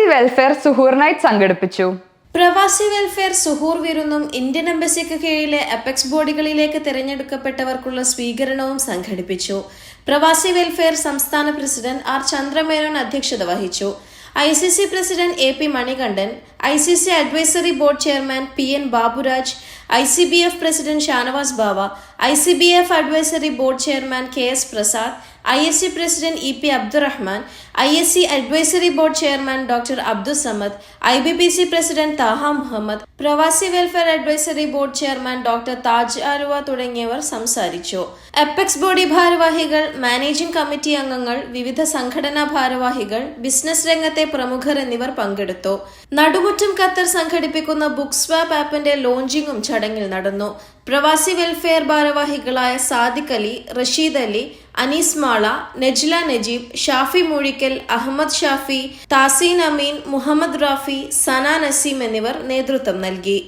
പ്രവാസി welfare സുഹൂർ night സംഘടിപ്പിച്ചു. പ്രവാസി വെൽഫെയർ സുഹൂർ വിരുന്നും ഇന്ത്യൻ എംബസിക്ക് കീഴിലെ അപെക്സ് ബോഡികളിലേക്ക് തിരഞ്ഞെടുക്കപ്പെട്ടവർക്കുള്ള സ്വീകരണവും സംഘടിപ്പിച്ചു. പ്രവാസി വെൽഫെയർ സംസ്ഥാന പ്രസിഡന്റ് ആർ ചന്ദ്രമേനോൻ അധ്യക്ഷത വഹിച്ചു. I C C president A P Manikandan I C C advisory board chairman P N Baburaj I C B F president Shanavas Bava I C B F advisory board chairman K S Prasad I S C president E P Abdurahman I S C advisory board chairman doctor Abdul Samad I B P C president Thaha Muhammad Pravasi welfare advisory board chairman doctor Taj Aruva തുടങ്ങിയവർ സംസാരിച്ചു. Apex body ഭാരവാഹികൾ managing committee അംഗങ്ങൾ വിവിധ സംഘടനാ ഭാരവാഹികൾ business രംഗത്തെ പ്രമുഖർ എന്നിവർ പങ്കെടുത്തു. നടുമുറ്റം ഖത്തർ സംഘടിപ്പിക്കുന്ന ബുക്ക് സ്വാപ്പ് ആപ്പിന്റെ ലോഞ്ചിങ്ങും ചടങ്ങിൽ നടന്നു. പ്രവാസി വെൽഫെയർ ഭാരവാഹികളായ സാദിഖ് അലി റഷീദ് അലി അനീസ് മാള നജ്ല നജീബ് ഷാഫി മൂഴിക്കൽ അഹമ്മദ് ഷാഫി താസീൻ അമീൻ മുഹമ്മദ് റാഫി സന നസീം എന്നിവർ നേതൃത്വം നൽകി.